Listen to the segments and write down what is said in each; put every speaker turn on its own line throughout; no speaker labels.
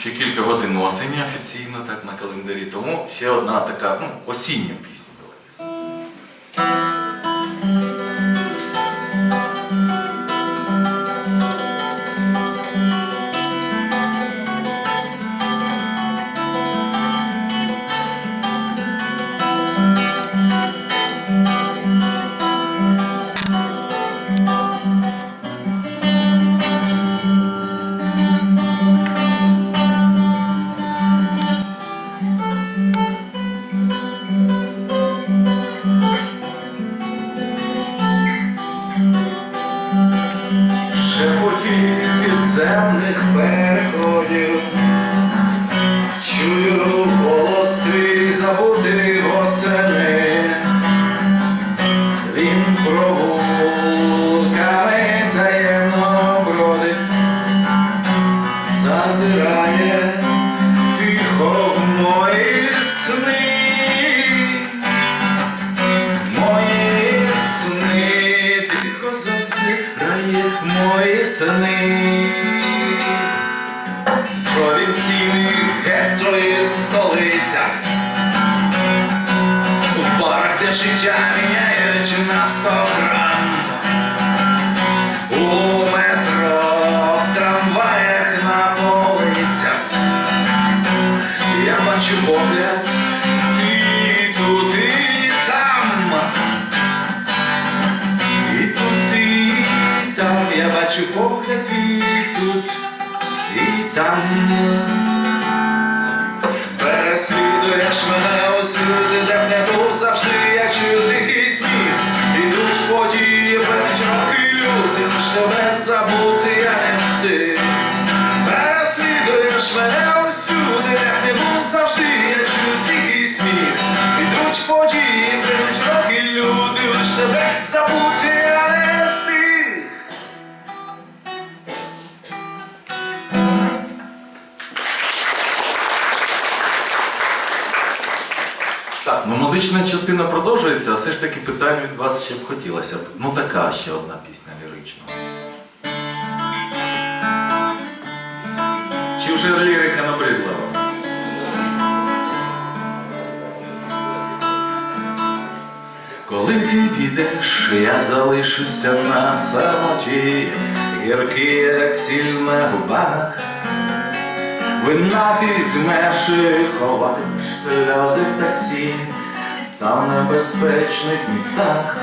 ще кілька годин осені офіційно так на календарі. Тому ще одна така ну, осіння пісня.
Я бачу
все ж таки питань від вас ще б хотілося б. Ну така ще одна пісня лірична. Чи вже лірика набридла вам?
Коли ти підеш, я залишуся на самоті, гіркий, як сіль на губах. Вина ти візьмеш ховаєш сльози в таксі, там в небезпечних містах.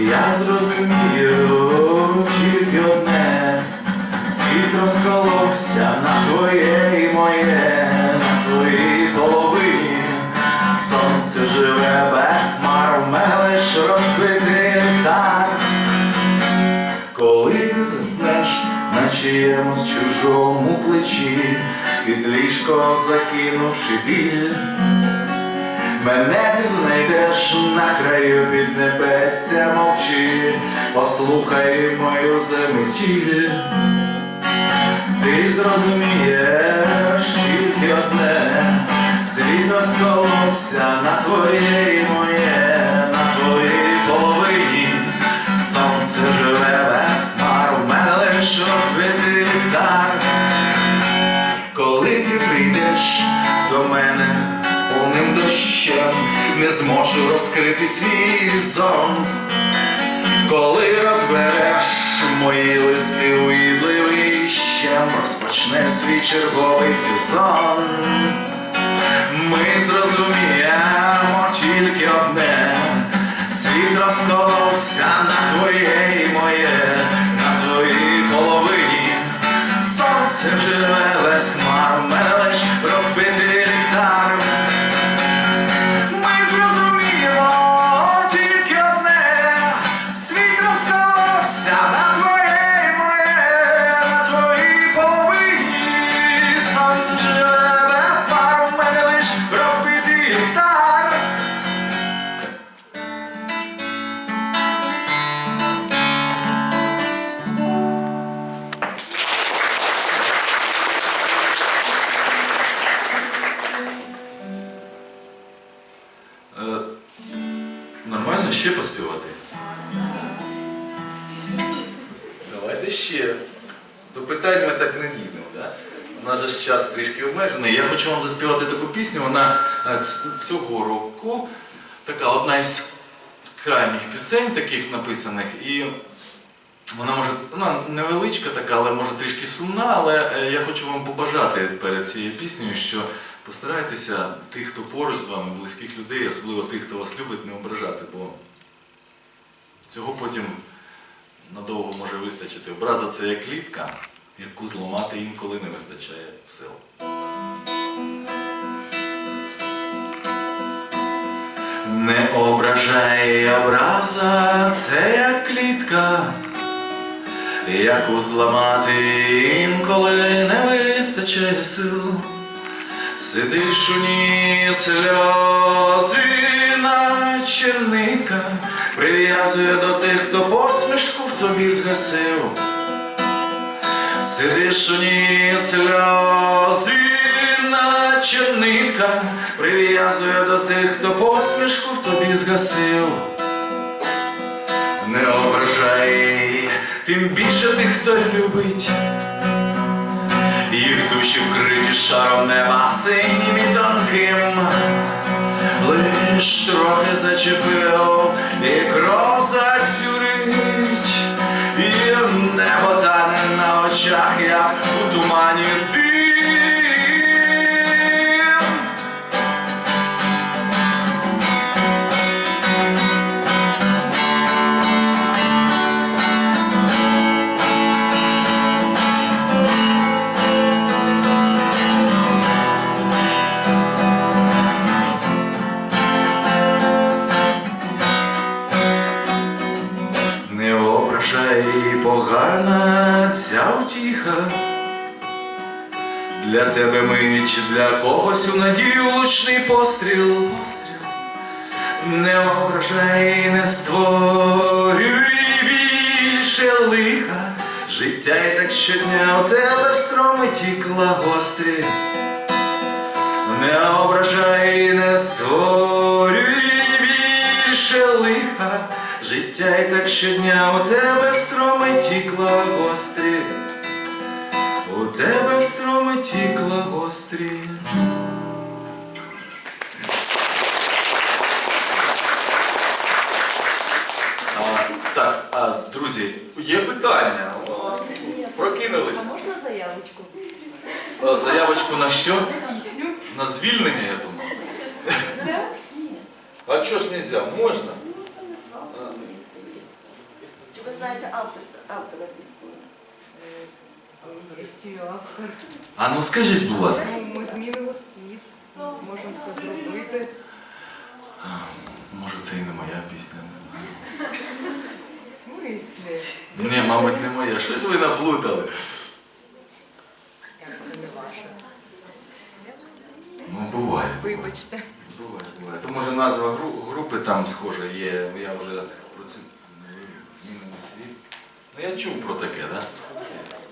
Я зрозумію тільки одне, світ розколовся на твоє і моє, на твоїй половині. Сонце живе без хмар, у мене лиш розбитий ліхтар. Коли ти заснеш на чиємусь чужому плечі, під ліжко закинувши біль, мене ти знайдеш на краю під небесся мовчи, послухай мою заметіль. Ти зрозумієш тільки одне, світ розколовся на твоє і моє, на твоїй половині. Сонце живе без у мене лиш розбитий ліхтар. Коли ти прийдеш до мене дощем, не зможу розкрити свій зонт. Коли розбереш мої листи уїдливий щем, розпочне свій черговий сезон. Ми зрозуміємо тільки одне, світ розколовся ще поспівати? Давайте ще. До питань ми так не дійдемо. Да? У нас же час трішки обмежений. Я хочу вам заспівати таку пісню. Вона е, цього року така одна із крайніх пісень, таких написаних. І вона може, вона невеличка така, але може трішки сумна, але е, я хочу вам побажати перед цією піснею, що постарайтеся тих, хто поруч з вами, близьких людей, особливо тих, хто вас любить, не ображати, бо цього потім надовго може вистачити. Образа це як клітка, яку зламати інколи не вистачає сил. Не ображай образа, це як клітка, яку зламати інколи не вистачає сил. Сидиш у ній сльози, наче нитка, прив'язує до тих, хто посмішку в тобі згасив. Сидиш у ній сльози, наче нитка, прив'язує до тих, хто посмішку в тобі згасив. Не ображай, тим більше тих, хто любить. Їх душі вкриті шаром неба синім і тонким. Лиш трохи зачепив, і кров Для тебе мить, для когось у надію лучний постріл. постріл. Не ображай, не створюй більше лиха. Життя і так щодня у тебе строми тікла гострі. Не ображай, не створюй більше лиха. Життя і так щодня у тебе строми тікла гострі. Строми тікла. А, так, а, друзі, є питання. О, Прокинулись.
А можна заявочку?
А, Заявочку на що?
Пісню?
На звільнення, я думаю.
Все? Ні.
А чого ж не можна? Можна.
Ну, це здається.
Чи ви знаєте автор, автора пісні?
Є автор.
А ну скажіть, будь ласка.
Ми змінимо світ. Зможемо це зробити.
А, Може це і не моя пісня.
В смислі?
Ні, мабуть, не моя. Щось ви наплутали.
Як це не ваше?
Ну, буває.
Вибачте.
Буває, буває. То може назва гру- групи там схожа є. Я вже про цю змінимо світ. Ну я чув про таке, так? Да?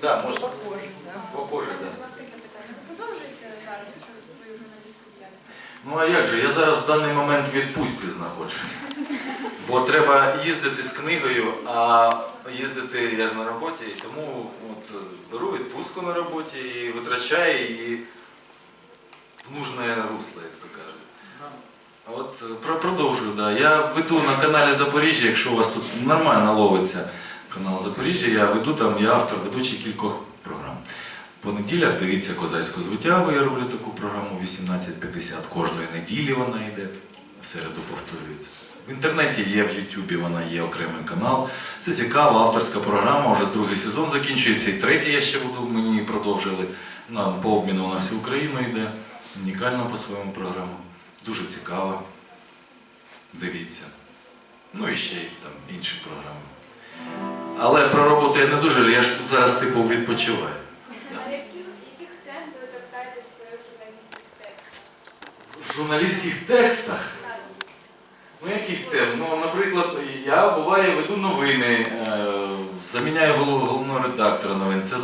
Так, можна.
Похоже, так.
Похоже,
питання. Ви продовжуєте зараз свою- журналістську діяльність?
Ну а як же? Я зараз в даний момент в відпустці знаходжуся. Бо треба їздити з книгою, а їздити я ж на роботі, і тому от, беру відпустку на роботі і витрачаю її в нужне русло, як то кажуть. А От про- продовжую, да. Я веду на каналі Запоріжжя, якщо у вас тут нормально ловиться канал Запоріжжя, я веду там, я автор ведучий кількох програм. По неділях дивіться козацьку звитягу, я роблю таку програму 18.50. Кожної неділі вона йде, в середу повторюється. В інтернеті є, в Ютубі вона є окремий канал. Це цікава авторська програма, вже другий сезон закінчується, і третій я ще буду, мені продовжили. На, по обміну на всю Україну йде. Унікальна по своєму програму. Дуже цікава. Дивіться. Ну і ще й там інші програми. Але про роботу я не дуже, я ж зараз типу відпочиваю.
А яких, тем ви торкаєтесь в своїх журналістських текстах?
В журналістських текстах. Ну яких тем? Ну, наприклад, я буває веду новини, е, заміняю голов- головного редактора новин. Це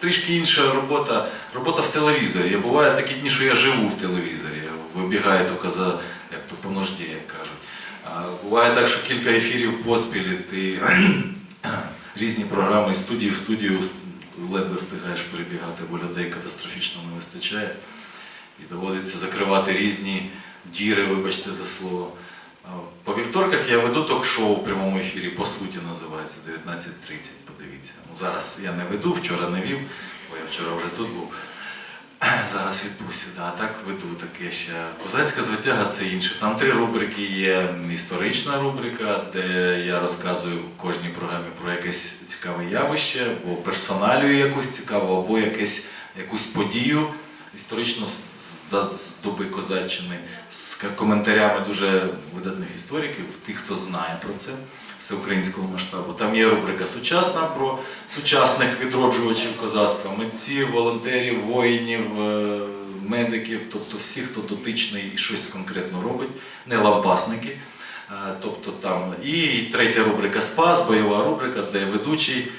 трішки інша робота, робота в телевізорі. Я буває такі дні, що я живу в телевізорі. Вибігаю тільки за, як то по нужді, як кажуть. Буває так, що кілька ефірів поспіль, ти різні програми з студії в студію ледве встигаєш перебігати, бо людей катастрофічно не вистачає. І доводиться закривати різні діри, вибачте за слово. По вівторках я веду ток-шоу в прямому ефірі, по суті називається 19.30, подивіться. Ну, зараз я не веду, вчора не вів, бо я вчора вже тут був. Зараз відпустю, да, так веду таке ще. Козацька звитяга це інше. Там три рубрики є. Історична рубрика, де я розказую в кожній програмі про якесь цікаве явище, або персоналію якусь цікаву, або якесь, якусь подію історично з, доби козаччини, з коментарями дуже видатних істориків, тих, хто знає про це всеукраїнського масштабу. Там є рубрика сучасна про сучасних відроджувачів козацтва, митців, волонтерів, воїнів, е, медиків, тобто всі, хто дотичний і щось конкретно робить, не лампасники. Е, Тобто там і третя рубрика Спас, бойова рубрика, де ведучий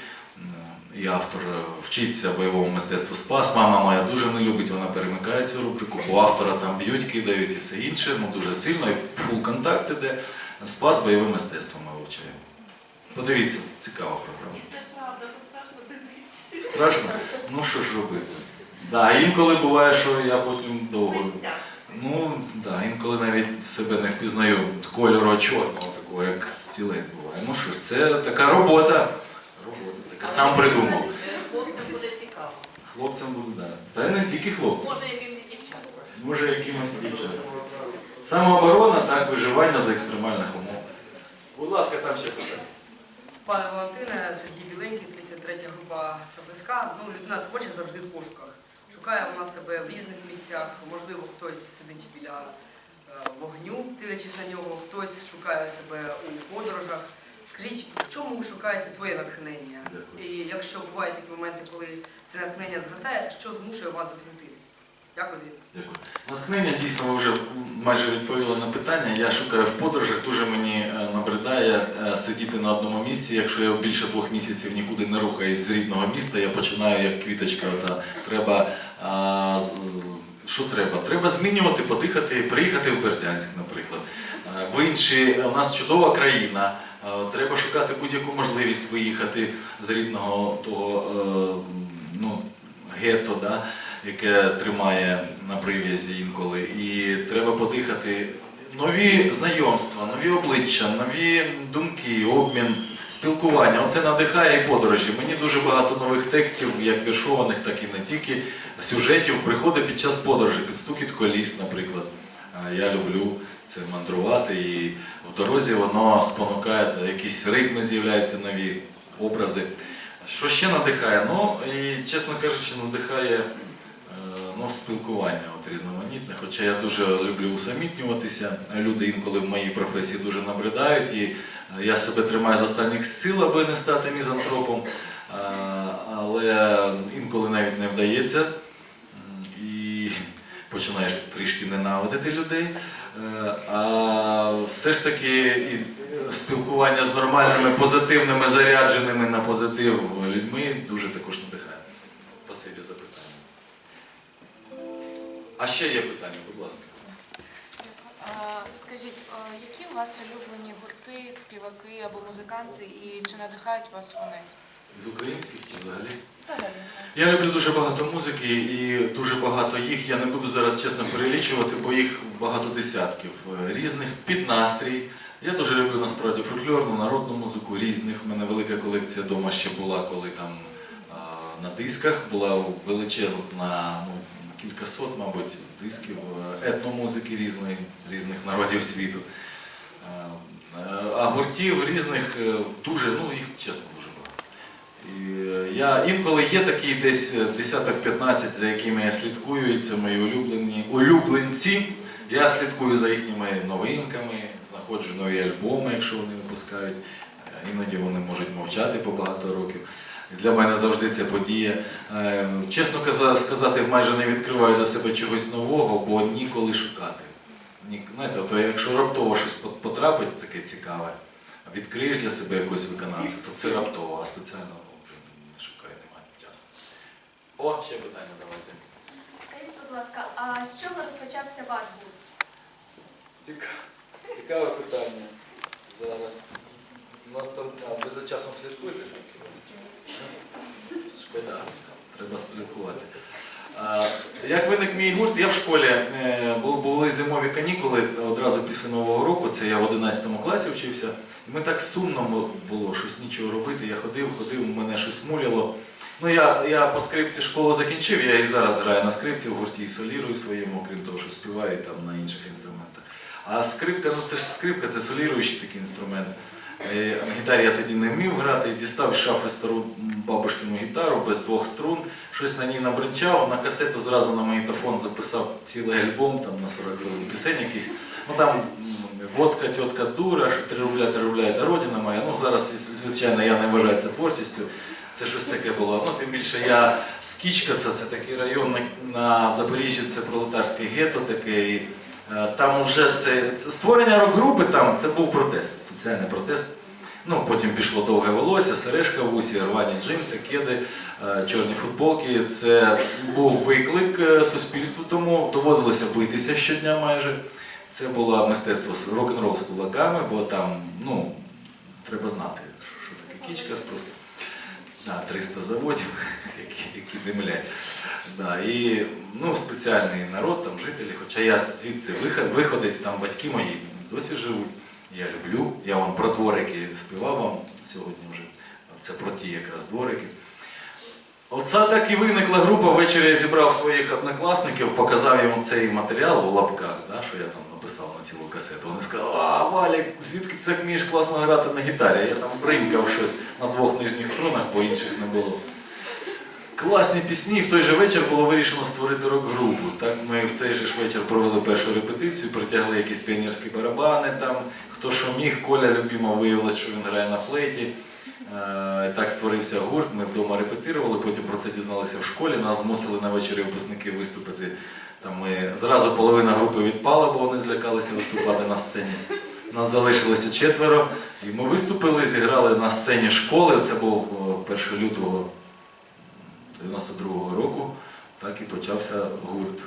і автор е, вчиться бойовому мистецтву Спас. Мама моя дуже не любить, вона перемикає цю рубрику, бо автора там б'ють, кидають і все інше, ну дуже сильно, і фул контакт іде. Спас бойове мистецтво ми вивчаємо. Подивіться, цікава програма.
Це правда, страшно дивитися.
Страшно? Ну що ж робити? Да, інколи буває, що я потім довго. Ну, да, інколи навіть себе не впізнаю кольору чорного, такого, як стілець буває. Ну що ж, це така робота. Робота така. Сам придумав.
Хлопцям буде цікаво.
Хлопцям буде, да. Та й не тільки хлопцям.
Може, яким і дівчатам.
Може, якимось дівчатам. Самооборона, так, виживання за екстремальних умов. Будь ласка, там ще питання.
Пане Валентине, Сергій Біленький, 33 група ФСК. Ну, людина творча завжди в пошуках. Шукає вона себе в різних місцях. Можливо, хтось сидить біля е, вогню, дивлячись на нього, хтось шукає себе у подорожах. Скажіть, в чому ви шукаєте своє натхнення?
Дякую.
І якщо бувають такі моменти, коли це натхнення згасає, що змушує вас засмутитись? Дякую.
Дякую. Натхнення дійсно ви вже майже відповіли на питання. Я шукаю в подорожах, дуже мені е, набридає е, сидіти на одному місці. Якщо я більше двох місяців нікуди не рухаюсь з рідного міста, я починаю як квіточка. Ота, треба, а, що треба? Треба змінювати, подихати, приїхати в Бердянськ, наприклад. Е, В інші, у нас чудова країна. е, Треба шукати будь-яку можливість виїхати з рідного того е, ну, гетто, да, яке тримає на прив'язі інколи. І треба подихати нові знайомства, нові обличчя, нові думки, обмін, спілкування. Оце надихає і подорожі. Мені дуже багато нових текстів, як віршованих, так і не тільки сюжетів, приходить під час подорожі, під стукіт коліс, наприклад. Я люблю це мандрувати, і в дорозі воно спонукає, якісь ритми з'являються нові образи. Що ще надихає? Ну, і, чесно кажучи, надихає е, ну, спілкування от, різноманітне. Хоча я дуже люблю усамітнюватися. Люди інколи в моїй професії дуже набридають, і е, я себе тримаю з останніх сил, аби не стати мізантропом. Е, Але інколи навіть не вдається. І починаєш трішки ненавидити людей. Е, А все ж таки спілкування з нормальними, позитивними, зарядженими на позитив людьми дуже також надихає. Спасибі за питання. А ще є питання, будь ласка.
Скажіть, які у вас улюблені гурти, співаки або музиканти, і чи надихають вас вони?
З українських чи взагалі? Я люблю дуже багато музики і дуже багато їх. Я не буду зараз чесно перелічувати, бо їх багато десятків е, різних під настрій. Я дуже люблю насправді фольклорну, народну музику різних. У мене велика колекція вдома ще була, коли там а, на дисках була величезна, ну, кількасот, мабуть, дисків е, етномузики різної, різних народів світу. Е, е, А гуртів різних дуже, ну їх чесно я інколи є такі десь е, десяток 15, за якими я слідкую, і це мої улюблені улюбленці. Я слідкую за їхніми новинками, знаходжу нові альбоми, якщо вони випускають. Е, Іноді вони можуть мовчати по багато років. Для мене завжди ця подія. Е, Чесно сказати, майже не відкриваю для себе чогось нового, бо ніколи шукати. Знаєте, от якщо раптово щось потрапить таке цікаве, відкриєш для себе якогось виконавця, то це раптово, а спеціально ну, вже не шукаю, немає часу. О, ще питання давайте.
Скажіть, будь ласка, а з чого розпочався ваш гурт?
Цікаве, цікаве питання. Зараз. У нас там, а, ви за часом слідкуєте скільки? у вас часу? Да, треба спілкувати. А, Як виник мій гурт, я в школі е, бу- були зимові канікули одразу після Нового року, це я в 11 класі вчився. І Ми так сумно було щось нічого робити. Я ходив, ходив, мене щось муляло. Ну я, я по скрипці школу закінчив, я і зараз граю на скрипці в гурті і солірую своєму, окрім того, що співаю там на інших інструментах. А скрипка, ну це ж скрипка, це соліруючий такий інструмент. Е, гітарі я тоді не вмів грати, дістав з шафи стару бабушкину гітару без двох струн, щось на ній набринчав, на касету зразу на магнітофон записав цілий альбом, там на 40 хвилин пісень якийсь. Ну там водка, тітка дура, 3 рубля, 3 рубля, це родина моя. Ну зараз, звичайно, я не вважаю це творчістю. Це щось таке було. Ну, тим більше я з Кічкаса, це такий район на, Запоріжжі, це пролетарське гетто таке. І, е, там вже це, це створення рок-групи там це був протест, соціальний протест. Ну, потім пішло довге волосся, сережка в усі, рвані джинси, кеди, е, чорні футболки. Це був виклик е, суспільству, тому доводилося битися щодня майже. Це було мистецтво рок-н-рол з кулаками, бо там, ну, треба знати, що таке кічка просто. Да, 300 заводів, які, димлять. Да, і ну, спеціальний народ, там жителі, хоча я звідси виход, виходець, там батьки мої досі живуть. Я люблю. Я вам про дворики співав вам сьогодні вже. Це про ті якраз дворики. Оце так і виникла група. Ввечері я зібрав своїх однокласників, показав їм цей матеріал у лапках, да, що я там написав на цілу касету. Вони сказали, а Валік, звідки ти так вмієш класно грати на гітарі? Я там бринькав щось на двох нижніх струнах, бо інших не було. Класні пісні. В той же вечір було вирішено створити рок-групу. Так ми в цей же ж вечір провели першу репетицію, притягли якісь піонерські барабани. Там хто що міг, Коля любимо виявилось, що він грає на флейті. Е, Так створився гурт. Ми вдома репетирували, потім про це дізналися в школі. Нас змусили на вечорі випускники виступити. Там ми зразу половина групи відпала, бо вони злякалися виступати на сцені. Нас залишилося четверо, і ми виступили, зіграли на сцені школи. Це був 1 лютого 92-го року. Так і почався гурт,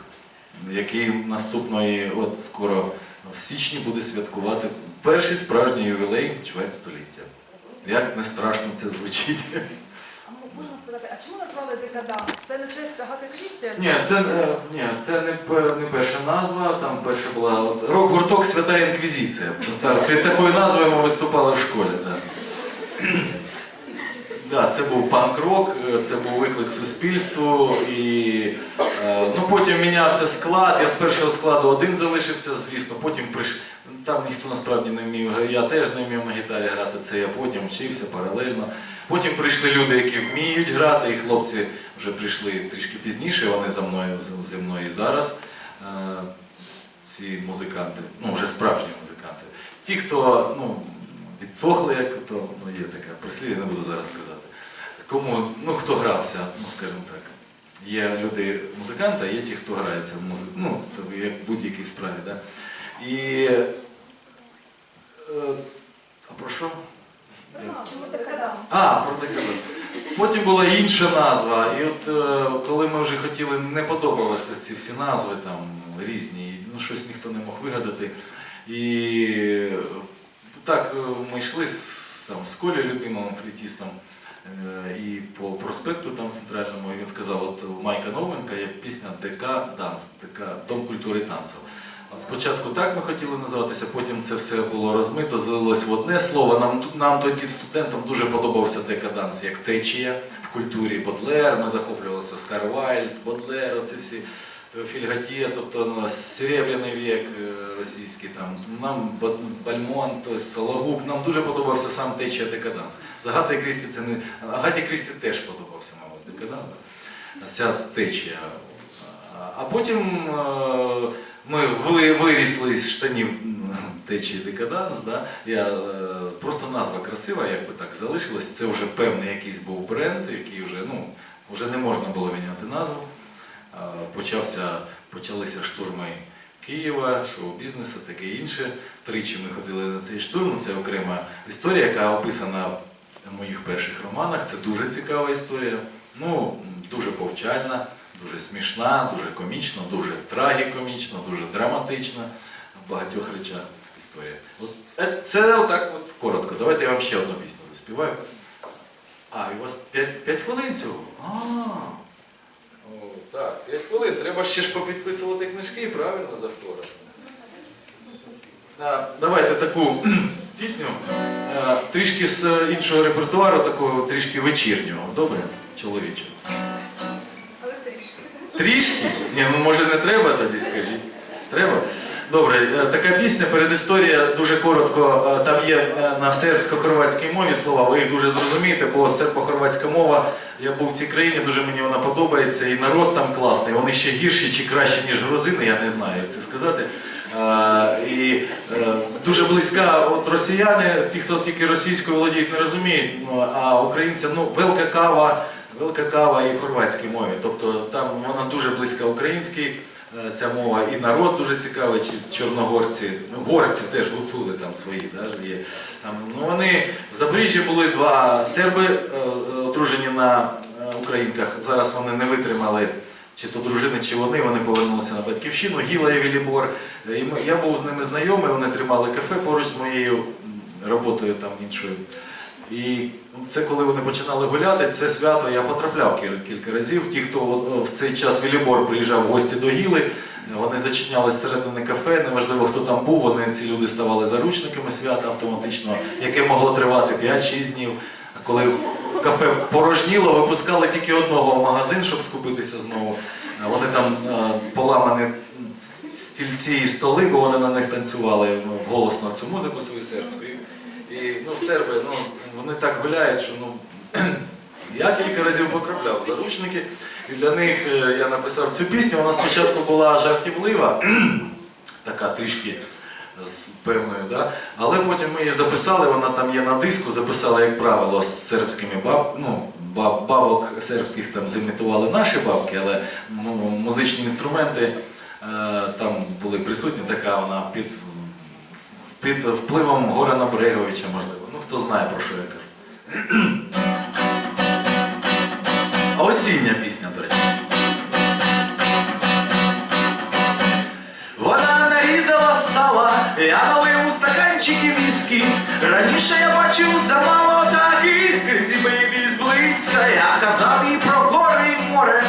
який наступної, от скоро в січні буде святкувати перший справжній ювілей чверть століття. Як не страшно це звучить.
А можна сказати, а чому назвали декаданс? Це на честь Агати Крісті?
Ні, це, е, ні, це не, пе- не перша назва, там перша була от, рок-гурток Свята Інквізиція. Так, під такою назвою ми виступали в школі. Да. Да, це був панк-рок, е, це був виклик суспільству. І е, ну, потім мінявся склад. Я з першого складу один залишився, звісно, потім прийш... Там ніхто насправді не вмів, я теж не вмів на гітарі грати, це я потім вчився паралельно. Потім прийшли люди, які вміють грати, і хлопці вже прийшли трішки пізніше, вони за мною зі мною і зараз. Е, Ці музиканти, ну вже справжні музиканти. Ті, хто ну, відсохли, як то ну, є таке прислів'я, не буду зараз сказати. Кому, ну хто грався, ну скажімо так. Є люди музиканти, а є ті, хто грається в музику. Ну, це як в будь-якій справі. Да? І. А про що?
Чому декаданс?
а, про декаданс. Потім була інша назва, і от е, коли ми вже хотіли, не подобалися ці всі назви там різні, ну щось ніхто не мог вигадати. І так е, ми йшли з, там, з Колею любимим флітістом е, і по проспекту там центральному, і він сказав, от Майка Новенка є пісня ДК Данс, ДК Дом культури танців. Спочатку так ми хотіли називатися, потім це все було розмито, злилось в одне слово. Нам, нам тоді студентам дуже подобався декаданс як течія в культурі Бодлер. Ми захоплювалися Оскар Вайльд, Бодлер, оці всі Теофіль тобто ну, Серебряний вік е, російський, там, нам Ба- Бальмон, тобто Сологуб, нам дуже подобався сам течія декаданс. З Агаті Крісті це не. Агаті Крісті теж подобався, мабуть, декаданс. Ця течія. А потім е, ми ви- вирісли з штанів течії декаданс. Да? Я, е, просто назва красива, якби так залишилась. Це вже певний якийсь був бренд, який вже, ну, вже не можна було міняти назву. Почався, почалися штурми Києва, шоу-бізнесу, таке інше. Тричі ми ходили на цей штурм. Це окрема історія, яка описана в моїх перших романах. Це дуже цікава історія. Ну, дуже повчальна, дуже смішна, дуже комічна, дуже трагікомічна, дуже драматична в багатьох речах історія. От, е, це отак от коротко. Давайте я вам ще одну пісню заспіваю. А, і у вас 5, 5 хвилин цього? А. О, так, 5 хвилин. Треба ще ж попідписувати книжки, правильно, за второк. Давайте таку пісню. е, Трішки з іншого репертуару, такого трішки вечірнього. Добре, чоловіче?
Трішки.
Ні, ну може не треба тоді, скажіть. Треба? Добре, е, така пісня, передісторія дуже коротко. Е, Там є е, на сербсько-хорватській мові слова, ви їх дуже зрозумієте, бо сербо-хорватська мова, я був в цій країні, дуже мені вона подобається, і народ там класний. Вони ще гірші чи кращі, ніж грузини, я не знаю, як це сказати. І дуже близька от росіяни, ті, хто тільки російською володіють, не розуміють, ну, а українцям, ну, велика кава, велика кава і в хорватській мові. Тобто там вона дуже близька українській, е, ця мова, і народ дуже цікавий, чи чорногорці, ну, горці теж гуцули там свої, да, є. Там, ну, вони в Запоріжжі були два серби, е, одружені на е, українках. Зараз вони не витримали. Чи то дружини, чи вони, вони повернулися на батьківщину, Гіла і Вілібор. І ми- я був з ними знайомий, вони тримали кафе поруч з моєю роботою там іншою. І це коли вони починали гуляти, це свято я потрапляв кілька разів. Ті, хто в цей час Вілібор приїжджав в гості до Гіли, вони зачиняли зсередини кафе, неважливо хто там був, вони ці люди ставали заручниками свята автоматично, яке могло тривати 5-6 днів. Коли кафе порожніло, випускали тільки одного в магазин, щоб скупитися знову. Вони там поламані стільці і столи, бо вони на них танцювали ну, голосно цю музику свою сербську. І, ну, серби, ну, вони так гуляють, що ну, я кілька разів потрапляв заручники. І для них е, я написав цю пісню. Вона спочатку була жартівлива, така трішки з певною, да? але потім ми її записали, вона там є на диску, записала, як правило, з сербськими баб, ну, баб, бабок сербських там зімітували наші бабки, але ну, музичні інструменти е, там були присутні, така вона під, під впливом Горана Бреговича, можливо. Ну, хто знає, про що я кажу. Осіння пісня, до речі. Вона нарізала сала, я налив у стаканчики віскі. Раніше я бачив замало таких кризі бейбі зблизька. Я казав їй про гори і море.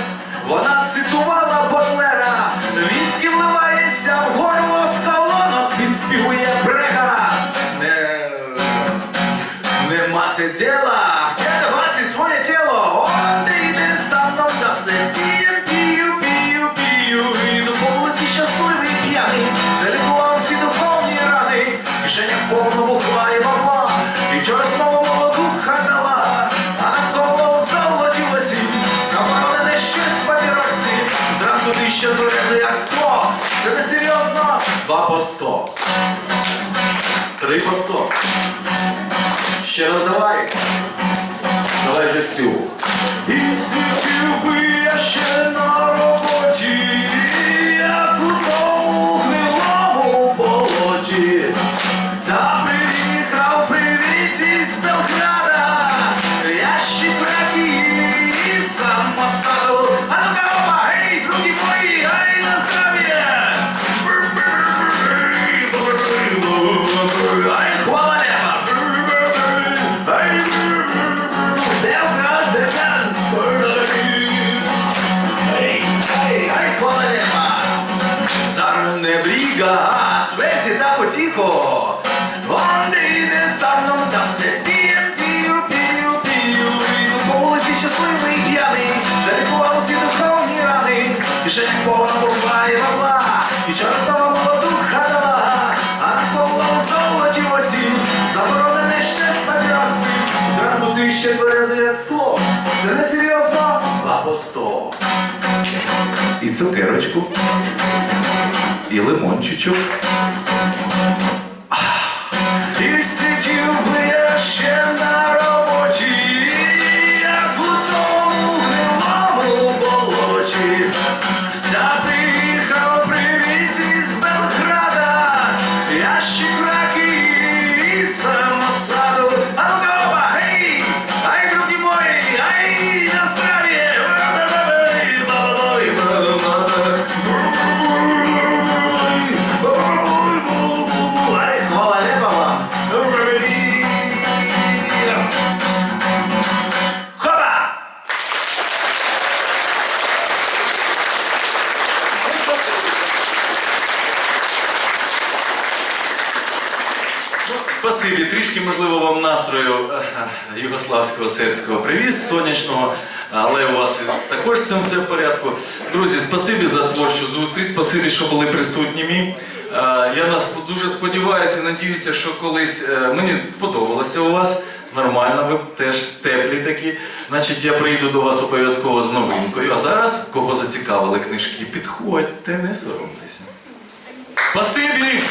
Вона цитувала Бодлера. Ще тверезий як скло. Це не серйозно, а по сто. І цукерочку і лимончичок. Можливо, вам настрою е, югославського сербського привіз сонячного, але у вас також з цим все в порядку. Друзі, спасибі за творчу зустріч, спасибі, що були присутніми. Е, Я нас дуже сподіваюся і надіюся, що колись е, мені сподобалося у вас. Нормально, ви теж теплі такі. Значить, я прийду до вас обов'язково з новинкою. А зараз, кого зацікавили книжки, підходьте, не соромтеся. Спасибі!